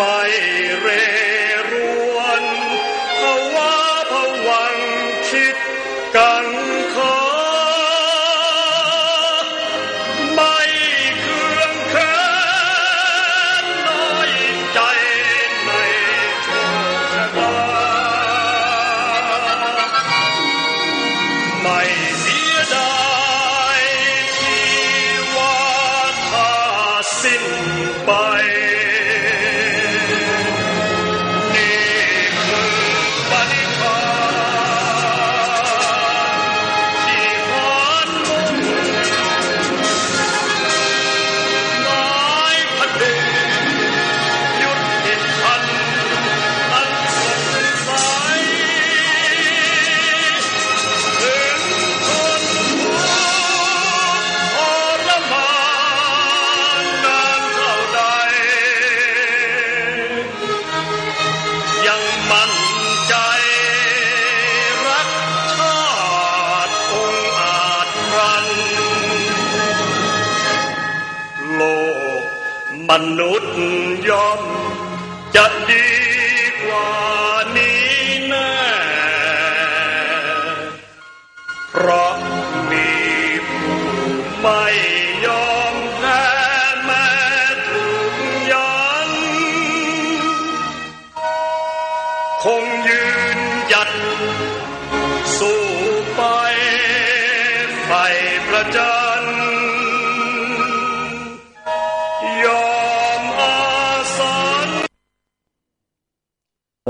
ไม่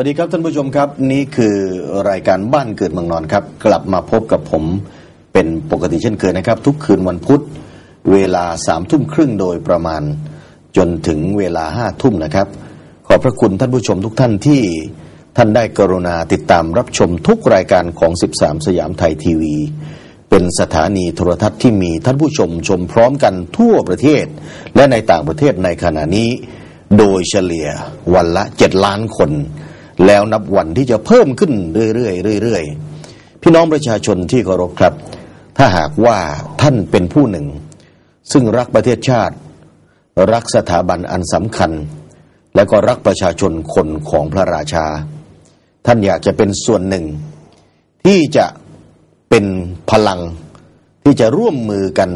วัสดีครับท่านผู้ชมครับ นี่คือรายการบ้านเกิดเมืองนอนครับ กลับมาพบกับผมเป็นปกติเช่นเคยนะครับ ทุกคืนวันพุธเวลาสามทุ่มครึ่งโดยประมาณ จนถึงเวลาห้าทุ่มนะครับ ขอบพระคุณท่านผู้ชมทุกท่านที่ท่านได้กรุณาติดตามรับชมทุกรายการของ 13 สยามไทยทีวี เป็นสถานีโทรทัศน์ที่มีท่านผู้ชมชมพร้อมกันทั่วประเทศ และในต่างประเทศในขณะนี้ โดยเฉลี่ยวันละ 7 ล้านคน แล้วนับวันที่จะเพิ่มขึ้นเรื่อยๆเรื่อยๆพี่น้องประชาชนที่เคารพครับ ถ้าหากว่าท่านเป็นผู้หนึ่ง ซึ่งรักประเทศชาติ รักสถาบันอันสำคัญ และก็รักประชาชนคนของพระราชา ท่านอยากจะเป็นส่วนหนึ่ง ที่จะเป็นพลังที่จะร่วมมือกัน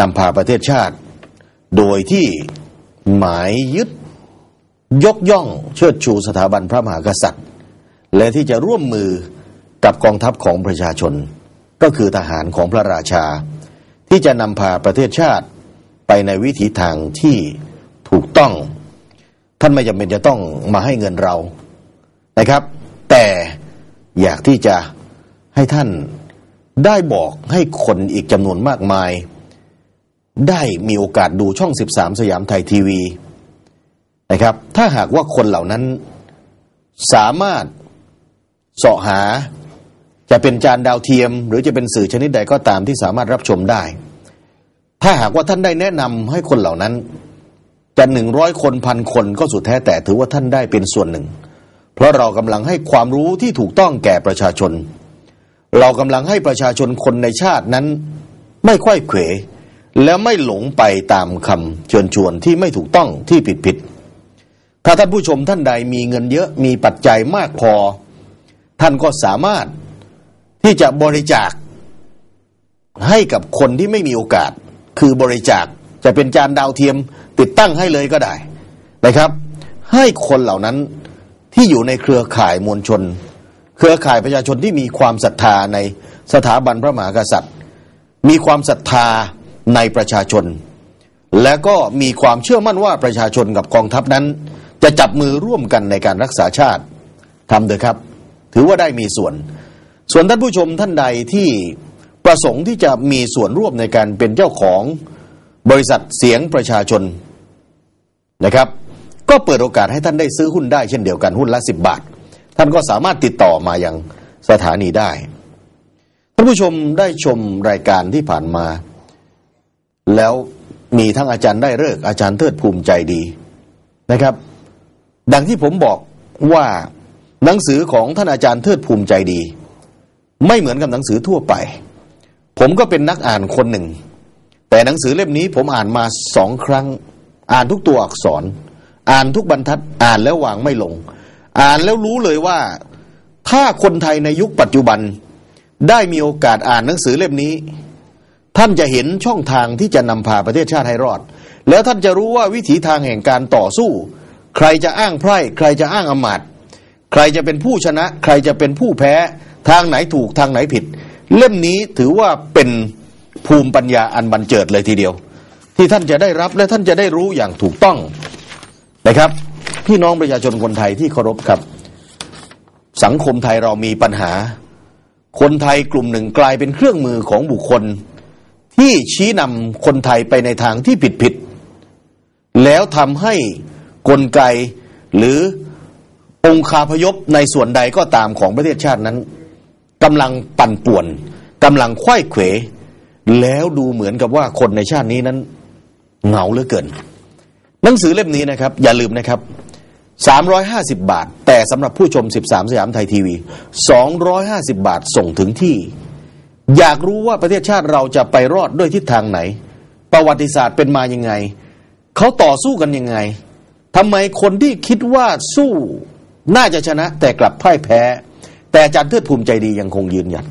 นำพาประเทศชาติ โดยที่หมายยึด ยกย่องเชิดชูสถาบันพระมหากษัตริย์ และที่จะร่วมมือกับกองทัพของประชาชน ก็คือทหารของพระราชา ที่จะนำพาประเทศชาติไปในวิถีทางที่ถูกต้อง ท่านไม่จำเป็นจะต้องมาให้เงินเรานะครับ แต่อยากที่จะให้ท่านได้บอกให้คนอีกจำนวนมากมาย ได้มีโอกาสดูช่อง 13 สยามไทยทีวี นะครับ ถ้าหากว่าคนเหล่านั้นสามารถเสาะหา จะเป็นจานดาวเทียม หรือจะเป็นสื่อชนิดใดก็ตามที่สามารถรับชมได้ ถ้าหากว่าท่านได้แนะนำให้คนเหล่านั้นจะหนึ่งร้อยคนพันคนก็สุดแท้แต่ถือว่าท่านได้เป็นส่วนหนึ่ง เพราะเรากำลังให้ความรู้ที่ถูกต้องแก่ประชาชน เรากำลังให้ประชาชนคนในชาตินั้น ไม่ค่อยเขวและไม่หลงไปตามคำเชิญชวนที่ไม่ถูกต้องที่ผิดผิด ถ้าท่านผู้ชมท่านใดมีเงินเยอะมีปัจจัยมากพอ ท่านก็สามารถที่จะบริจาค ให้กับคนที่ไม่มีโอกาส คือบริจาคจะเป็นจานดาวเทียมติดตั้งให้เลยก็ได้นะครับ ให้คนเหล่านั้นที่อยู่ในเครือข่ายมวลชน เครือข่ายประชาชนที่มีความศรัทธาในสถาบันพระมหากษัตริย์ มีความศรัทธาในประชาชน และก็มีความเชื่อมั่นว่าประชาชนกับกองทัพนั้น จะจับมือร่วมกันในการรักษาชาติทำเถอะครับ ถือว่าได้มีส่วน ส่วนท่านผู้ชมท่านใดที่ประสงค์ที่จะมีส่วนร่วมในการเป็นเจ้าของบริษัทเสียงประชาชนนะครับ ก็เปิดโอกาสให้ท่านได้ซื้อหุ้นได้เช่นเดียวกันหุ้นละสิบบาท ท่านก็สามารถติดต่อมายังสถานีได้ท่านผู้ชมได้ชมรายการที่ผ่านมา แล้วมีทั้งอาจารย์ได้เลิกอาจารย์เทิดภูมิใจดีนะครับ ดังที่ผมบอกว่าหนังสือของท่านอาจารย์เทิดภูมิใจดี ไม่เหมือนกับหนังสือทั่วไป ผมก็เป็นนักอ่านคนหนึ่ง แต่หนังสือเล่มนี้ผมอ่านมาสองครั้ง อ่านทุกตัวอักษร อ่านทุกบรรทัดอ่านแล้ววางไม่ลง อ่านแล้วรู้เลยว่า ถ้าคนไทยในยุคปัจจุบัน ได้มีโอกาสอ่านหนังสือเล่มนี้ ท่านจะเห็นช่องทางที่จะนำพาประเทศชาติให้รอด แล้วท่านจะรู้ว่าวิถีทางแห่งการต่อสู้ ใครจะอ้างไพร่ ใครจะอ้างอำมาตยใครจะเป็นผู้ชนะ ใครจะเป็นผู้แพ้ ทางไหนถูกทางไหนผิด เล่มนี้ถือว่าเป็นภูมิปัญญาอันบันเจิดเลยทีเดียว ที่ท่านจะได้รับและท่านจะได้รู้อย่างถูกต้องนะครับ พี่น้องประชาชนคนไทยที่เคารพครับ สังคมไทยเรามีปัญหา คนไทยกลุ่มหนึ่งกลายเป็นเครื่องมือของบุคคล ที่ชี้นำคนไทยไปในทางที่ผิดผิดๆแล้วทำให้ กลไก หรือองคาพยพในส่วนใดก็ตามของประเทศชาตินั้นกำลังปั่นป่วนกำลังไขว้เขว แล้วดูเหมือนกับว่าคนในชาตินี้นั้นเหงาเหลือเกิน หนังสือเล่มนี้นะครับ อย่าลืมนะครับ 350 บาท แต่สำหรับผู้ชม 13 สยามไทยทีวี 250 บาทส่งถึงที่ อยากรู้ว่าประเทศชาติเราจะไปรอดด้วยทิศทางไหน ประวัติศาสตร์เป็นมายังไง เขาต่อสู้กันยังไง ทำไมคนที่คิดว่าสู้น่าจะชนะ แต่กลับพ่ายแพ้ แต่อาจารย์เทิดภูมิใจดียังคงยืนหยัด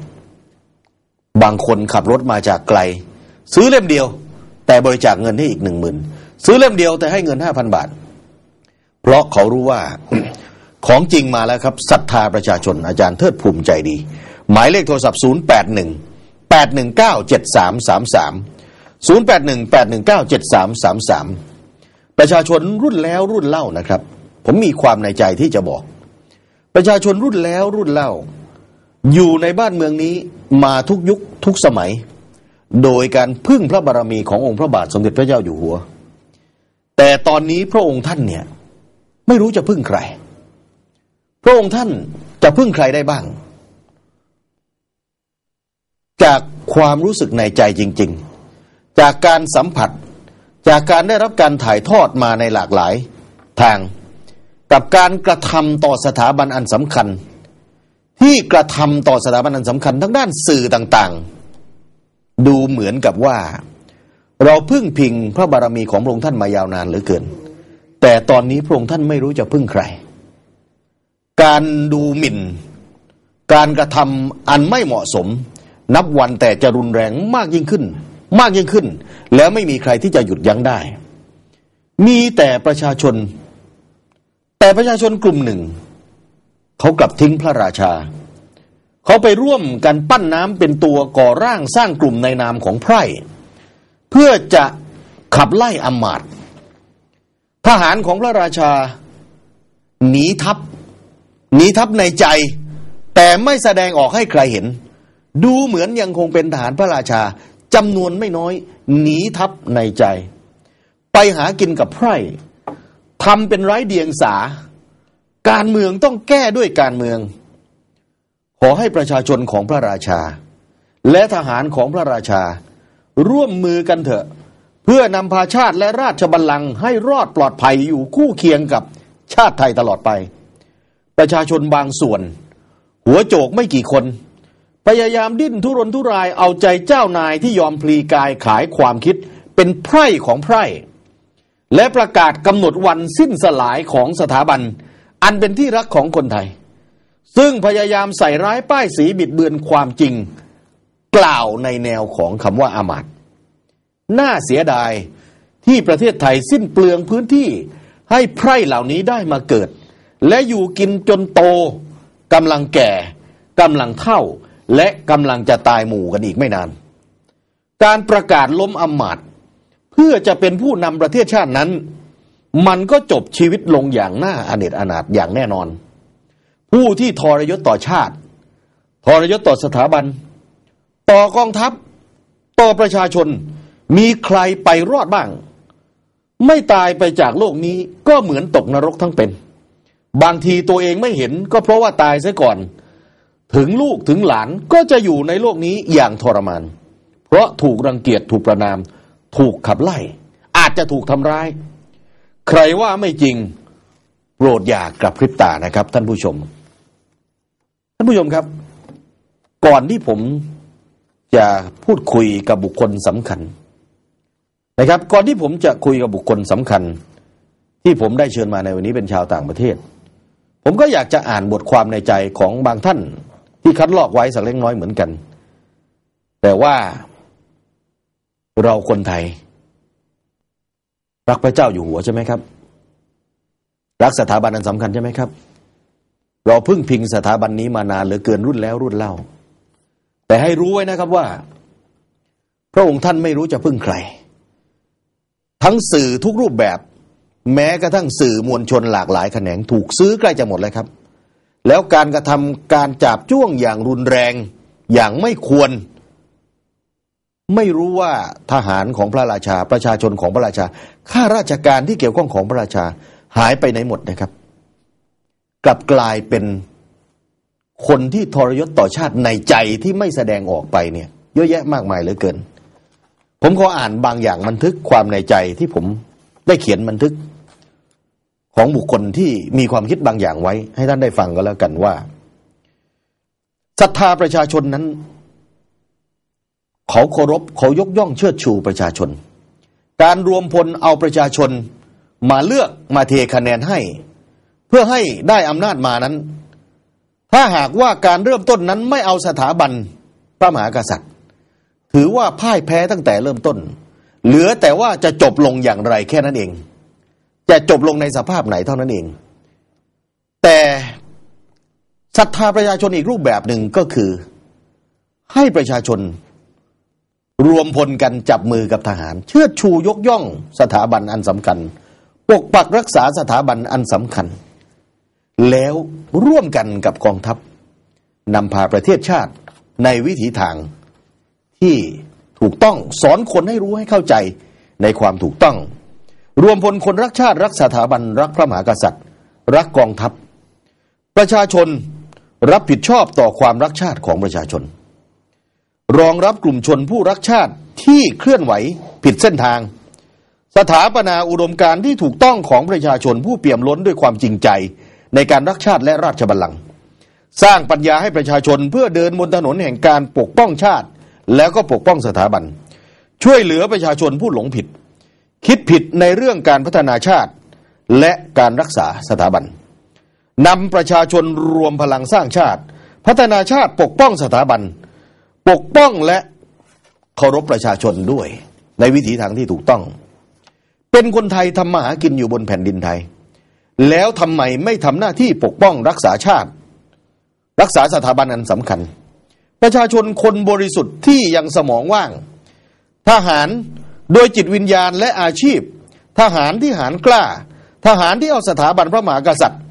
บางคนขับรถมาจากไกล ซื้อเล่มเดียว แต่บริจาคเงินให้อีกหนึ่งหมื่นซื้อเล่มเดียวแต่ให้เงินห้าพันบาท เพราะเขารู้ว่าของจริงมาแล้วครับศรัทธาประชาชนอาจารย์เทิดภูมิใจดี หมายเลขโทรศัพท์ 0 8 1 8 1 9 7 3 3 3 0 8 1 8 1 9 7 3 3 3 ประชาชนรุ่นแล้วรุ่นเล่านะครับ ผมมีความในใจที่จะบอก ประชาชนรุ่นแล้วรุ่นเล่า อยู่ในบ้านเมืองนี้มาทุกยุคทุกสมัย โดยการพึ่งพระบารมีขององค์พระบาทสมเด็จพระเจ้าอยู่หัว แต่ตอนนี้พระองค์ท่านเนี่ย ไม่รู้จะพึ่งใคร พระองค์ท่านจะพึ่งใครได้บ้าง จากความรู้สึกในใจจริง ๆ จากการสัมผัส จากการได้รับการถ่ายทอดมาในหลากหลายทาง กับการกระทำต่อสถาบันอันสำคัญ ที่กระทำต่อสถาบันอันสำคัญทั้งด้านสื่อต่างๆ ดูเหมือนกับว่า เราพึ่งพิงพระบารมีของพระองค์ท่านมายาวนานเหลือเกิน แต่ตอนนี้พระองค์ท่านไม่รู้จะพึ่งใคร การดูหมิ่น การกระทำอันไม่เหมาะสม นับวันแต่จะรุนแรงมากยิ่งขึ้น มากยิ่งขึ้น แล้วไม่มีใครที่จะหยุดยั้งได้ มีแต่ประชาชน แต่ประชาชนกลุ่มหนึ่ง เขากลับทิ้งพระราชา เขาไปร่วมกันปั้นน้ำเป็นตัวก่อร่างสร้างกลุ่มในนามของไพร่เพื่อจะขับไล่อมาตทหารของพระราชา หนีทัพหนีทัพในใจ แต่ไม่แสดงออกให้ใครเห็น ดูเหมือนยังคงเป็นทหารพระราชา จำนวนไม่น้อย หนีทัพในใจ ไปหากินกับไพร่ทำเป็นไร้เดียงสา การเมืองต้องแก้ด้วยการเมือง ขอให้ประชาชนของพระราชา และทหารของพระราชา ร่วมมือกันเถอะ เพื่อนำพาชาติและราชบัลลังก์ให้รอดปลอดภัยอยู่คู่เคียงกับชาติไทยตลอดไป ประชาชนบางส่วน หัวโจกไม่กี่คน พยายามดิ้นทุรนทุรายเอาใจเจ้านายที่ยอมพลีกายขายความคิดเป็นไพร่ของไพร่ และประกาศกำหนดวันสิ้นสลายของสถาบัน อันเป็นที่รักของคนไทย ซึ่งพยายามใส่ร้ายป้ายสีบิดเบือนความจริง กล่าวในแนวของคำว่าอามาตน่าเสียดายที่ประเทศไทยสิ้นเปลืองพื้นที่ให้ไพร่เหล่านี้ได้มาเกิด และอยู่กินจนโตกำลังแก่กำลังเฒ่า และกำลังจะตายหมู่กันอีกไม่นาน การประกาศล้มอำมาตย์เพื่อจะเป็นผู้นำประเทศชาตินั้น มันก็จบชีวิตลงอย่างน่าอเนจอนาถอย่างแน่นอน ผู้ที่ทรยศต่อชาติ ทรยศต่อสถาบัน ต่อกองทัพ ต่อประชาชนมีใครไปรอดบ้าง ไม่ตายไปจากโลกนี้ก็เหมือนตกนรกทั้งเป็น บางทีตัวเองไม่เห็นก็เพราะว่าตายซะก่อน ถึงลูกถึงหลานก็จะอยู่ในโลกนี้อย่างทรมาน เพราะถูกรังเกียจถูกประนาม ถูกขับไล่ อาจจะถูกทำร้าย ใครว่าไม่จริงโปรดอย่ากลับพริบตานะครับ ท่านผู้ชม ท่านผู้ชมครับ ก่อนที่ผมจะพูดคุยกับบุคคลสำคัญ นะครับ ก่อนที่ผมจะคุยกับบุคคลสำคัญ ที่ผมได้เชิญมาในวันนี้เป็นชาวต่างประเทศ ผมก็อยากจะอ่านบทความในใจของบางท่าน ที่คัดลอกไว้สักเล็กน้อยเหมือนกัน แต่ว่าเราคนไทย รักพระเจ้าอยู่หัวใช่ไหมครับ รักสถาบันอันสำคัญใช่ไหมครับ เราพึ่งพิงสถาบันนี้มานานเหลือเกินรุ่นแล้วรุ่นเล่า แต่ให้รู้ไว้นะครับว่า พระองค์ท่านไม่รู้จะพึ่งใคร ทั้งสื่อทุกรูปแบบ แม้กระทั่งสื่อมวลชนหลากหลายแขนงถูกซื้อใกล้จะหมดเลยครับ แล้วการกระทำการจับจ้วงอย่างรุนแรง อย่างไม่ควร ไม่รู้ว่าทหารของพระราชา ประชาชนของพระราชา ข้าราชการที่เกี่ยวข้องของพระราชาหายไปไหนหมดนะครับ กลับกลายเป็นคนที่ทรยศต่อชาติในใจที่ไม่แสดงออกไปเนี่ย เยอะแยะมากมายเหลือเกิน ผมขออ่านบางอย่างบันทึกความในใจที่ผมได้เขียนบันทึก ของบุคคลที่มีความคิดบางอย่างไว้ ให้ท่านได้ฟังก็แล้วกันว่าศรัทธาประชาชนนั้น เขาเคารพเขายกย่องเชิดชูประชาชน การรวมพลเอาประชาชนมาเลือกมาเทคะแนนให้ เพื่อให้ได้อำนาจมานั้น ถ้าหากว่าการเริ่มต้นนั้นไม่เอาสถาบันพระมหากษัตริย์ ถือว่าพ่ายแพ้ตั้งแต่เริ่มต้น เหลือแต่ว่าจะจบลงอย่างไรแค่นั้นเอง จะจบลงในสภาพไหนเท่านั้นเอง แต่ศรัทธาประชาชนอีกรูปแบบหนึ่งก็คือ ให้ประชาชนรวมพลกันจับมือกับทหาร เชิดชูยกย่องสถาบันอันสำคัญ ปกปักรักษาสถาบันอันสำคัญ แล้วร่วมกันกับกองทัพนำพาประเทศชาติในวิถีทางที่ถูกต้องสอนคนให้รู้ให้เข้าใจในความถูกต้อง รวมพลคนรักชาติรักสถาบันรักพระมหากษัตริย์ รักกองทัพ ประชาชนรับผิดชอบต่อความรักชาติของประชาชน รองรับกลุ่มชนผู้รักชาติที่เคลื่อนไหวผิดเส้นทาง สถาปนาอุดมการที่ถูกต้องของประชาชนผู้เปี่ยมล้นด้วยความจริงใจ ในการรักชาติและราชบัลลังก์สร้างปัญญาให้ประชาชนเพื่อเดินบนถนนแห่งการปกป้องชาติ แล้วก็ปกป้องสถาบัน ช่วยเหลือประชาชนผู้หลงผิด คิดผิดในเรื่องการพัฒนาชาติ และการรักษาสถาบันนำประชาชนรวมพลังสร้างชาติ พัฒนาชาติปกป้องสถาบัน ปกป้องและเคารพประชาชนด้วย ในวิถีทางที่ถูกต้อง เป็นคนไทยทำมาหากินอยู่บนแผ่นดินไทย แล้วทำไมไม่ทำหน้าที่ปกป้องรักษาชาติ รักษาสถาบันอันสำคัญ ประชาชนคนบริสุทธิ์ที่ยังสมองว่าง ทหาร โดยจิตวิญญาณและอาชีพ ทหารที่หารกล้า ทหารที่เอาสถาบันพระมหากษัตริย์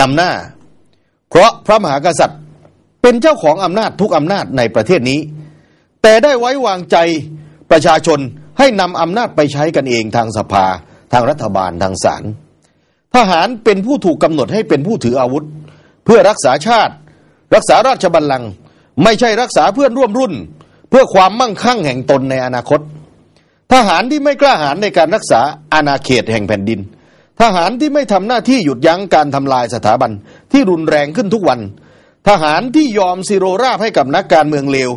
นำหน้า เพราะพระมหากษัตริย์ เป็นเจ้าของอำนาจทุกอำนาจในประเทศนี้ แต่ได้ไว้วางใจประชาชนให้นำอำนาจไปใช้กันเองทางสภา ทางรัฐบาลทางศาลทหารเป็นผู้ถูกกำหนดให้เป็นผู้ถืออาวุธ เพื่อรักษาชาติ รักษาราชบัลลังก์ไม่ใช่รักษาเพื่อนร่วมรุ่น เพื่อความมั่งคั่งแห่งตนในอนาคต ทหารที่ไม่กล้าหาญในการรักษาอาณาเขตแห่งแผ่นดิน ทหารที่ไม่ทำหน้าที่หยุดยั้งการทำลายสถาบันที่รุนแรงขึ้นทุกวัน ทหารที่ยอมซิโรราบให้กับนักการเมืองเลว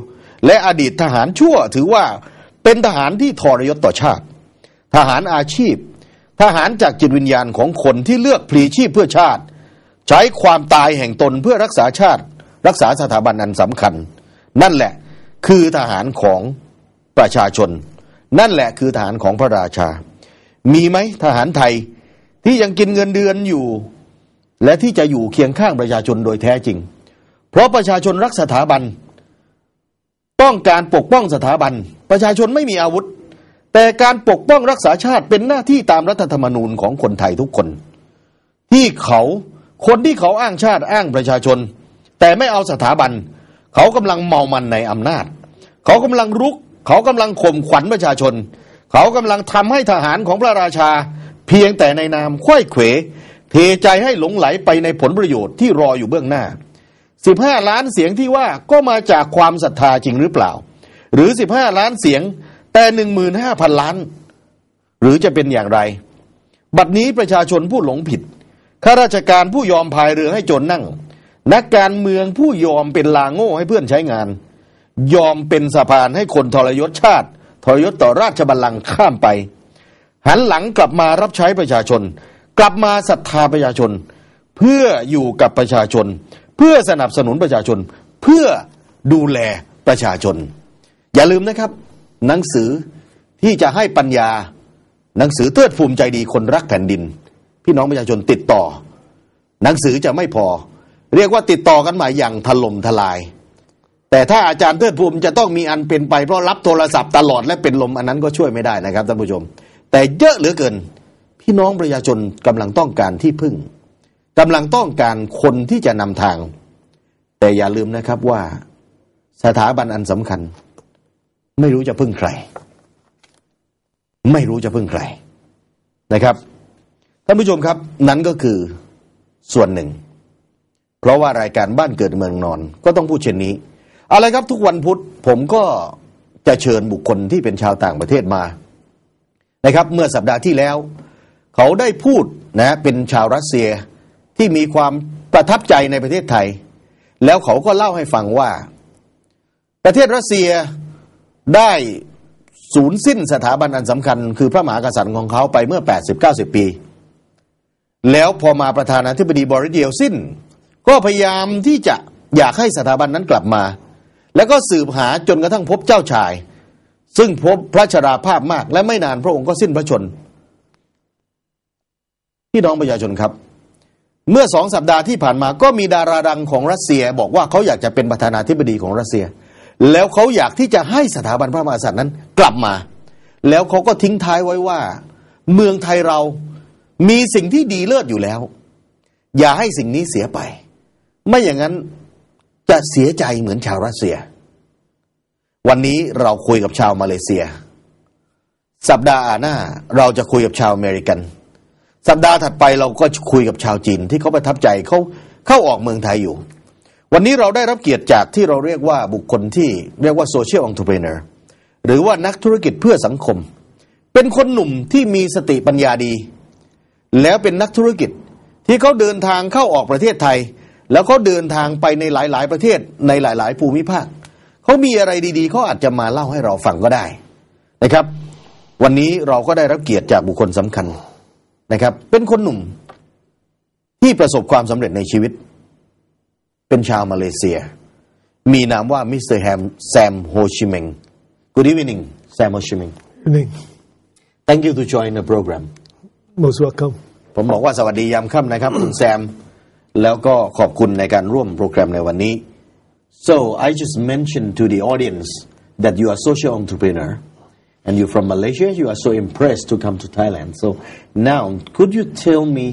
และอดีตทหารชั่วถือว่าเป็นทหารที่ทรยศต่อชาติ ทหารอาชีพ ทหารจากจิตวิญญาณของคนที่เลือกพลีชีพเพื่อชาติ ใช้ความตายแห่งตนเพื่อรักษาชาติ รักษาสถาบันอันสำคัญ นั่นแหละ คือทหารของประชาชน นั่นแหละคือทหารของพระราชา มีไหมทหารไทยที่ยังกินเงินเดือนอยู่ และที่จะอยู่เคียงข้างประชาชนโดยแท้จริง เพราะประชาชนรักสถาบัน ต้องการปกป้องสถาบัน ประชาชนไม่มีอาวุธ แต่การปกป้องรักษาชาติเป็นหน้าที่ตามรัฐธรรมนูญของคนไทยทุกคน ที่เขาคนที่เขาอ้างชาติอ้างประชาชน แต่ไม่เอาสถาบัน เขากำลังเมามันในอำนาจ เขากำลังรุก เขากำลังข่มขวัญประชาชน เขากำลังทำให้ทหารของพระราชา เพียงแต่ในนามควยเขวเทใจให้หลงไหลไปในผลประโยชน์ที่รออยู่เบื้องหน้า 15 ล้านเสียงที่ว่าก็มาจากความศรัทธาจริงหรือเปล่า หรือ 15 ล้านเสียงแต่15,000 ล้าน หรือจะเป็นอย่างไร บัดนี้ประชาชนผู้หลงผิดข้าราชการผู้ยอมพายเรือให้โจรนนั่ง นักการเมืองผู้ยอมเป็นลาโง่ให้เพื่อนใช้งาน ยอมเป็นสะพานให้คนทรยศชาติ ทรยศต่อราชบัลลังก์ข้ามไป หันหลังกลับมารับใช้ประชาชน กลับมาศรัทธาประชาชน เพื่ออยู่กับประชาชน เพื่อสนับสนุนประชาชน เพื่อดูแลประชาชน อย่าลืมนะครับ หนังสือที่จะให้ปัญญา หนังสือเทิดภูมิใจดีคนรักแผ่นดิน พี่น้องประชาชนติดต่อ หนังสือจะไม่พอ เรียกว่าติดต่อกันมาอย่างถล่มทลาย แต่ถ้าอาจารย์เทิดภูมิจะต้องมีอันเป็นไปเพราะรับโทรศัพท์ตลอดและเป็นลมอันนั้นก็ช่วยไม่ได้นะครับท่านผู้ชม แต่เยอะเหลือเกิน พี่น้องประชาชนกำลังต้องการที่พึ่งกำลังต้องการคนที่จะนำทาง แต่อย่าลืมนะครับว่าสถาบันอันสำคัญ ไม่รู้จะพึ่งใคร ไม่รู้จะพึ่งใครนะครับท่านผู้ชมครับ นั้นก็คือส่วนหนึ่ง เพราะว่ารายการบ้านเกิดเมืองนอนก็ต้องพูดเช่นนี้อาละครับทุกวันพุธผมก็จะเชิญบุคคลที่เป็นชาวต่างประเทศมานะครับ เมื่อสัปดาห์ที่แล้ว เขาได้พูดนะเป็นชาวรัสเซียที่มีความประทับใจในประเทศไทย แล้วเขาก็เล่าให้ฟังว่า ประเทศรัสเซียได้สูญสิ้นสถาบันอันสำคัญ คือพระมหากษัตริย์ของเขาไปเมื่อ 80-90 ปี แล้วพอมาประธานาธิบดีบริสเยลซิน ก็พยายามที่จะอยากให้สถาบันนั้นกลับมา แล้วก็สืบหาจนกระทั่งพบเจ้าชาย ซึ่งพบพระชราภาพมาก และไม่นานพระองค์ก็สิ้นพระชนพี่น้องประชาชนครับ เมื่อสองสัปดาห์ที่ผ่านมาก็มีดาราดังของรัสเซีย บอกว่าเขาอยากจะเป็นประธานาธิบดีของรัสเซีย แล้วเขาอยากที่จะให้สถาบันพระมหากษัตริย์นั้นกลับมา แล้วเขาก็ทิ้งท้ายไว้ว่า เมืองไทยเรามีสิ่งที่ดีเลิศอยู่แล้ว อย่าให้สิ่งนี้เสียไป ไม่อย่างนั้นจะเสียใจเหมือนชาวรัสเซีย วันนี้เราคุยกับชาวมาเลเซีย สัปดาห์หน้าเราจะคุยกับชาวอเมริกัน สัปดาห์ถัดไปเราก็คุยกับชาวจีนที่เขาประทับใจเขาเข้าออกเมืองไทยอยู่ วันนี้เราได้รับเกียรติจากที่เราเรียกว่าบุคคลที่เรียกว่าโซเชียลองค์ r ร n เนอร์หรือว่านักธุรกิจเพื่อสังคม เป็นคนหนุ่มที่มีสติปัญญาดี แล้วเป็นนักธุรกิจที่เขาเดินทางเข้าออกประเทศไทย แล้วเขาเดินทางไปในหลาย ๆ ประเทศในหลาย ๆ ภูมิภาคเขามีอะไรดีๆเขาอาจจะมาเล่าให้เราฟังก็ได้นะครับ วันนี้เราก็ได้รับเกียรติจากบุคคลสำคัญนะครับ เป็นคนหนุ่มที่ประสบความสำเร็จในชีวิต เป็นชาวมาเลเซีย มีนามว่ามิสเตอร์แฮมแซมโฮชิเมง Good evening Sam Ho Chi Minh Evening. Thank you to join the program Most welcome. ผมบอกว่าสวัสดียามค่ำนะครับ คุณแซม แล้วก็ขอบคุณในการร่วมโปรแกรมในวันนี้ so I just mentioned to the audience that you are social entrepreneur and you're from Malaysia you are so impressed to come to Thailand so now could you tell me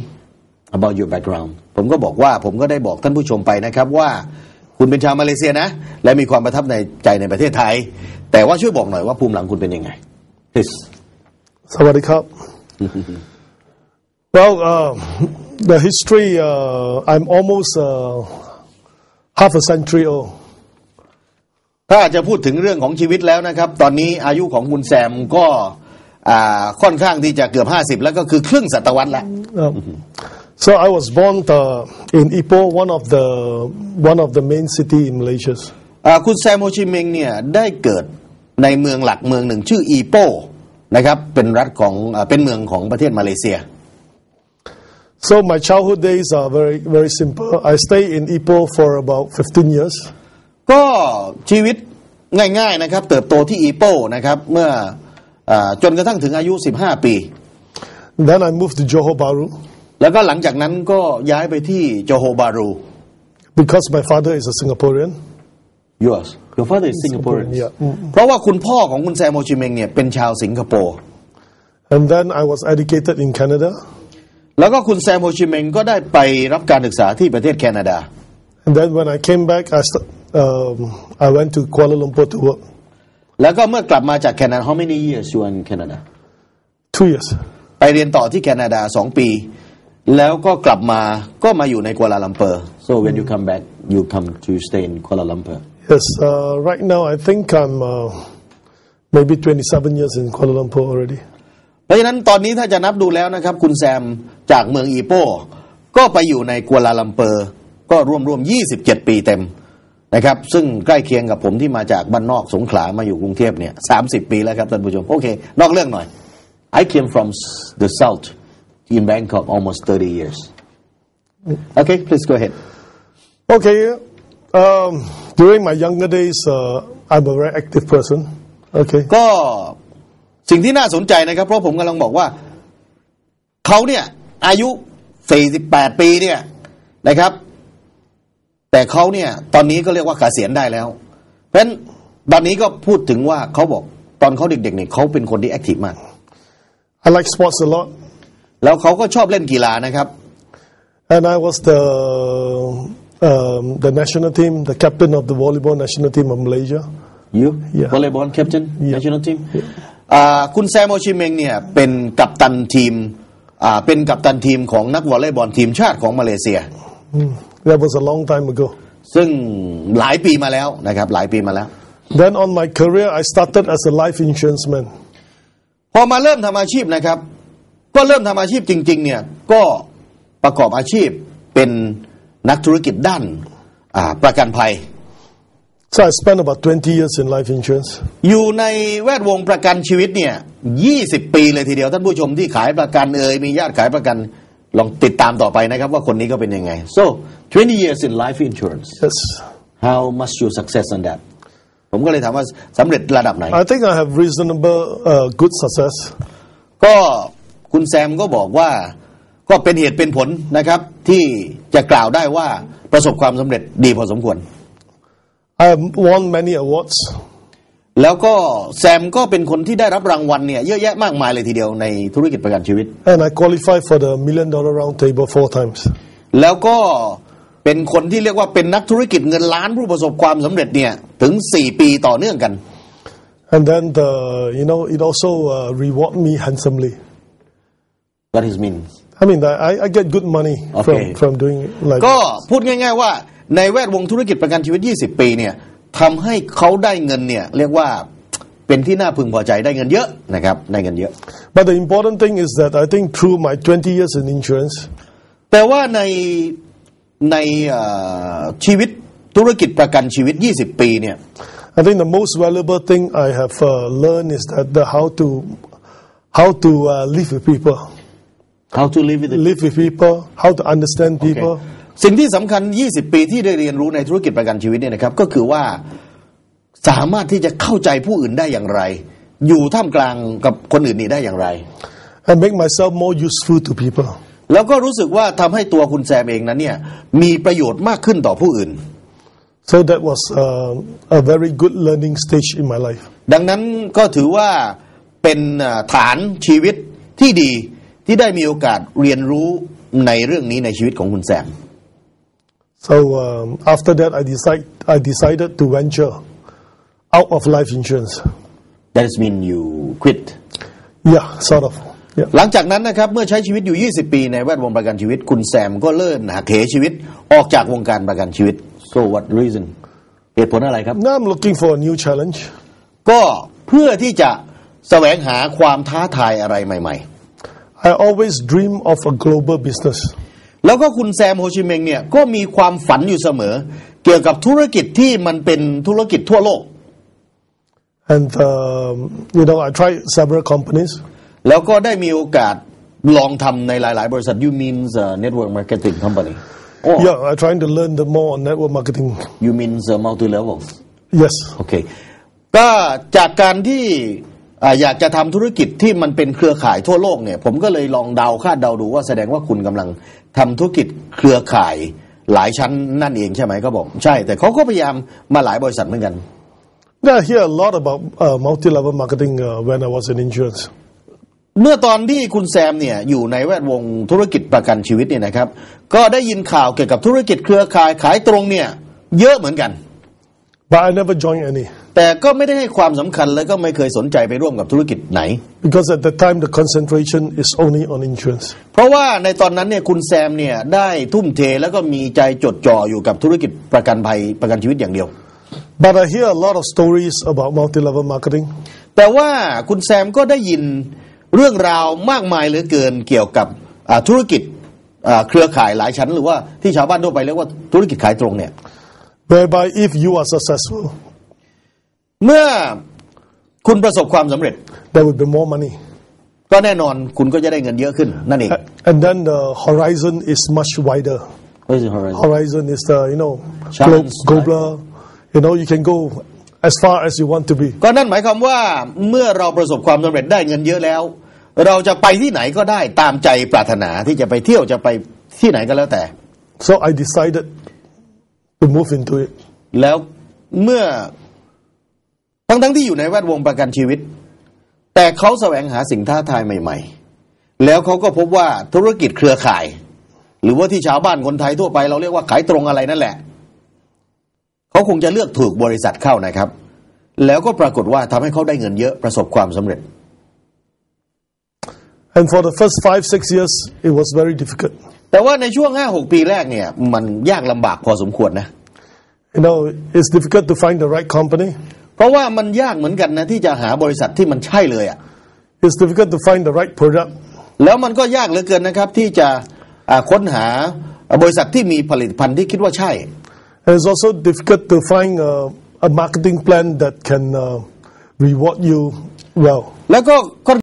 about your background ผมก็บอกว่าผมก็ได้บอกท่านผู้ชมไปนะครับว่าคุณเป็นชาวมาเลเซียนะ และมีความประทับในใจในประเทศไทย แต่ว่าช่วยบอกหน่อยว่าภูมิหลังคุณเป็นยังไง please Sawadee Krap. well, uh, the history, uh, I'm almost uh, half a century old. ถ้าจะพูดถึงเรื่องของชีวิตแล้วนะครับ ตอนนี้อายุของคุณแซมก็อ่าค่อนข้างที่จะเกือบ50แล้วก็คือครึ่งศตวรรษแล้ว Um, so I was born uh, in Ipoh, one of the one of the main city in Malaysia. อ่าคุณแซมโฮชิเมงเนี่ยได้เกิดในเมืองหลักเมืองหนึ่งชื่ออีโปนะครับเป็นรัฐของอาเป็นเมืองของประเทศมาเลเซีย So my childhood days are very very simple. I stay in Ipoh for about 15 years. ก็ชีวิตง่ายๆนะครับ เติบโตที่อีโปนะครับ เมื่ออาจนกระทั่งถึงอายุ 15 ปี Then I moved to Johor Bahru แล้วก็หลังจากนั้นก็ย้ายไปที่โจโฮบารู because my father is a Singaporean. yours your father is Singaporean yeah. เพราะว่าคุณพ่อของคุณแซมโฮชิเมงเนี่ยเป็นชาวสิงคโปร์ And then I was educated in Canada. แล้วก็คุณแซมโฮชิเมงก็ได้ไปรับการศึกษาที่ประเทศแคนาดา And then when I came back, I, st- um, I went to Kuala Lumpur to work. แล้วก็เมื่อกลับมาจากแคนาดา how many years you are in Canada Two years. ไปเรียนต่อที่แคนาดาสองปี แล้วก็กลับมาก็มาอยู่ในกัวลาลัมเปอร์ so when you come back you come to stay in Kuala Lumpur Yes, uh, right now I think I'm uh, maybe 27 years in Kuala Lumpur already. เพราะฉะนั้นตอนนี้ถ้าจะนับดูแล้วนะครับ คุณแซมจากเมืองอีโปก็ไปอยู่ในกัวลาลัมเปอร์ ก็ร่วมร่วมๆ27 ปีเต็มนะครับ ซึ่งใกล้เคียงกับผมที่มาจากบ้านนอกสงขลามาอยู่กรุงเทพเนี่ย30ปีแล้วครับท่านผู้ชม โอเค นอกเรื่องหน่อย I came from the south in Bangkok almost 30 years okay please go ahead Okay, um, during my younger days, uh, I'm a very active person. Okay, ก็ สิ่งที่น่าสนใจนะครับ เพราะผมกำลังบอกว่าเขาเนี่ยอายุ 48 ปีเนี่ยนะครับ แต่เขาเนี่ยตอนนี้ก็เรียกว่าเกษียณได้แล้ว เพราะฉะนั้นตอนนี้ก็พูดถึงว่าเขาบอกตอนเขาเด็กๆเนี่ยเขาเป็นคนที่แอคทีฟมาก I like sports a lot, แล้วเขาก็ชอบเล่นกีฬานะครับ and I was the um, the national team, the captain of the volleyball national team of Malaysia. you Yeah. volleyball captain Yeah. national team อ่า คุณแซมโอชิเมงเนี่ยเป็นกัปตันทีมอ่าเป็นกัปตันทีมของนักวอลเลย์บอลทีมชาติของมาเลเซีย That was a long time ago. ซึ่งหลายปีมาแล้วนะครับหลายปีมาแล้ว Then on my career, I started as a life insurance man. พอมาเริ่มทำอาชีพนะครับ ก็เริ่มทำอาชีพจริง ๆ เนี่ยก็ประกอบอาชีพเป็นนักธุรกิจด้านอ่าประกันภัย So I spent about 20 years in life insurance. อยู่ในแวดวงประกันชีวิตเนี่ย20 ปีเลยทีเดียวท่านผู้ชมที่ขายประกันเอ่ยมีญาติขายประกันลองติดตามต่อไปนะครับว่าคนนี้ก็เป็นยังไง so 20 years in life insurance Yes. how much you success on that ผมก็เลยถามว่าสำเร็จระดับไหน I think I have reasonable, uh, good success. ก็คุณแซมก็บอกว่าก็เป็นเหตุเป็นผลนะครับที่จะกล่าวได้ว่าประสบความสำเร็จดีพอสมควร I have won many awards. แล้วก็แซมก็เป็นคนที่ได้รับรางวัลเนี่ยเยอะแยะมากมายเลยทีเดียวในธุรกิจประกันชีวิต And I qualified for the million dollar round table four times. แล้วก็เป็นคนที่เรียกว่าเป็นนักธุรกิจเงินล้านผู้ประสบความสำเร็จเนี่ยถึง 4 ปีต่อเนื่องกัน And then the, you know, it also uh, reward me handsomely. What is mean I mean, I, I get good money Okay. from, from doing like ก็พูดง่าย ๆว่า ในแวดวงธุรกิจประกันชีวิต 20 ปีเนี่ยทำให้เขาได้เงินเนี่ยเรียกว่าเป็นที่น่าพึงพอใจได้เงินเยอะนะครับได้เงินเยอะ But the important thing is that I think through my 20 years in insurance, แต่ว่าในในเอ่อชีวิตธุรกิจประกันชีวิต 20 ปีเนี่ย I think the most valuable thing I have uh, learned is that the how to how to uh, live with people, how to live with it live with people, how to understand people, สิ่งที่สำคัญ 20 ปีที่ได้เรียนรู้ในธุรกิจประกันชีวิตเนี่ยนะครับ ก็คือว่าสามารถที่จะเข้าใจผู้อื่นได้อย่างไร อยู่ท่ามกลางกับคนอื่นนี่ได้อย่างไร and make myself more useful to people. แล้วก็รู้สึกว่าทำให้ตัวคุณแซมเองนั้นเนี่ยมีประโยชน์มากขึ้นต่อผู้อื่น So that was uh, a very good learning stage in my life. ดังนั้นก็ถือว่าเป็นเอ่อฐานชีวิตที่ดีที่ได้มีโอกาสเรียนรู้ในเรื่องนี้ในชีวิตของคุณแซม So um, after that, I decide I decided to venture out of life insurance. That is mean you quit Yeah, sort of. Yeah. หลังจากนั้นนะครับ เมื่อใช้ชีวิตอยู่ 20 ปีในแวดวงประกันชีวิต คุณแซมก็เลิ่นหักเหชีวิตออกจากวงการประกันชีวิต so what reason เหตุผลอะไรครับ Now I'm looking for a new challenge. ก็เพื่อที่จะแสวงหาความท้าทายอะไรใหม่ I always dream of a global business. ๆแล้วก็คุณแซมโฮชิเมงเนี่ยก็มีความฝันอยู่เสมอ เกี่ยวกับธุรกิจที่มันเป็นธุรกิจทั่วโลก And, um, you know, I tried several companies. แล้วก็ได้มีโอกาสลองทำในหลาย ๆ บริษัท you mean the network marketing company oh Yeah, I'm trying to learn the more on network marketing. you mean the multi level Yes. โอเคก็จากการที่ อ่าอยากจะทำธุรกิจที่มันเป็นเครือข่ายทั่วโลกเนี่ย ผมก็เลยลองเดาคาดเดาดูว่าแสดงว่าคุณกำลังทำธุรกิจเครือข่ายหลายชั้นนั่นเองใช่ไหมก็บอกใช่ แต่เขาก็พยายามมาหลายบริษัทเหมือนกัน Yeah, I hear a lot about uh, multi-level marketing uh, when I was in insurance. เมื่อตอนที่คุณแซมเนี่ยอยู่ในแวดวงธุรกิจประกันชีวิตเนี่ยนะครับ ก็ได้ยินข่าวเกี่ยวกับธุรกิจเครือข่ายขายตรงเนี่ยเยอะเหมือนกัน But I never joined any แต่ก็ไม่ได้ให้ความสำคัญและก็ไม่เคยสนใจไปร่วมกับธุรกิจไหน because at that time the concentration is only on insurance. เพราะว่าในตอนนั้นเนี่ยคุณแซมเนี่ยได้ทุ่มเทแล้วก็มีใจจดจ่ออยู่กับธุรกิจประกันภัยประกันชีวิตอย่างเดียว But I hear a lot of stories about multi-level marketing. แต่ว่าคุณแซมก็ได้ยินเรื่องราวมากมายเหลือเกินเกี่ยวกับอ่าธุรกิจอ่าเครือข่ายหลายชั้น หรือว่าที่ชาวบ้านทั่วไปเรียกว่าธุรกิจขายตรงเนี่ย whereby if you are successful, เมื่อคุณประสบความสำเร็จ there will be more money. ก็แน่นอนคุณก็จะได้เงินเยอะขึ้นนั่นเอง And then the horizon is much wider. Horizon is the, you know, glo- Challenge, global. You know, you can go as far as you want to be. ก็นั่นหมายความว่าเมื่อเราประสบความสำเร็จได้เงินเยอะแล้ว เราจะไปที่ไหนก็ได้ตามใจปรารถนาที่จะไปเที่ยวจะไปที่ไหนก็แล้วแต่ So I decided to move into it. แล้วเมื่อ ทั้งทั้งๆที่อยู่ในแวดวงประกันชีวิต แต่เขาแสวงหาสิ่งท้าทายใหม่ ๆ แล้วเขาก็พบว่าธุรกิจเครือข่าย หรือว่าที่ชาวบ้านคนไทยทั่วไป เราเรียกว่าขายตรงอะไรนั่นแหละเขาคงจะเลือกถูกบริษัทเข้านะครับ แล้วก็ปรากฏว่าทำให้เขาได้เงินเยอะประสบความสำเร็จ And for the first five, six years, it was very difficult. แต่ว่าในช่วง5-6ปีแรกเนี่ย มันยากลำบากพอสมควรนะ You know, it's difficult to find the right company. เพราะว่ามันยากเหมือนกันนะที่จะหาบริษัทที่มันใช่เลยอะ It's difficult to find the right product. แล้วมันก็ยากเหลือเกินนะครับที่จะอ่าค้นหาบริษัทที่มีผลิตภัณฑ์ที่คิดว่าใช่ And it's also difficult to find uh, a marketing plan that can uh, reward you well. แล้วก็ค่อน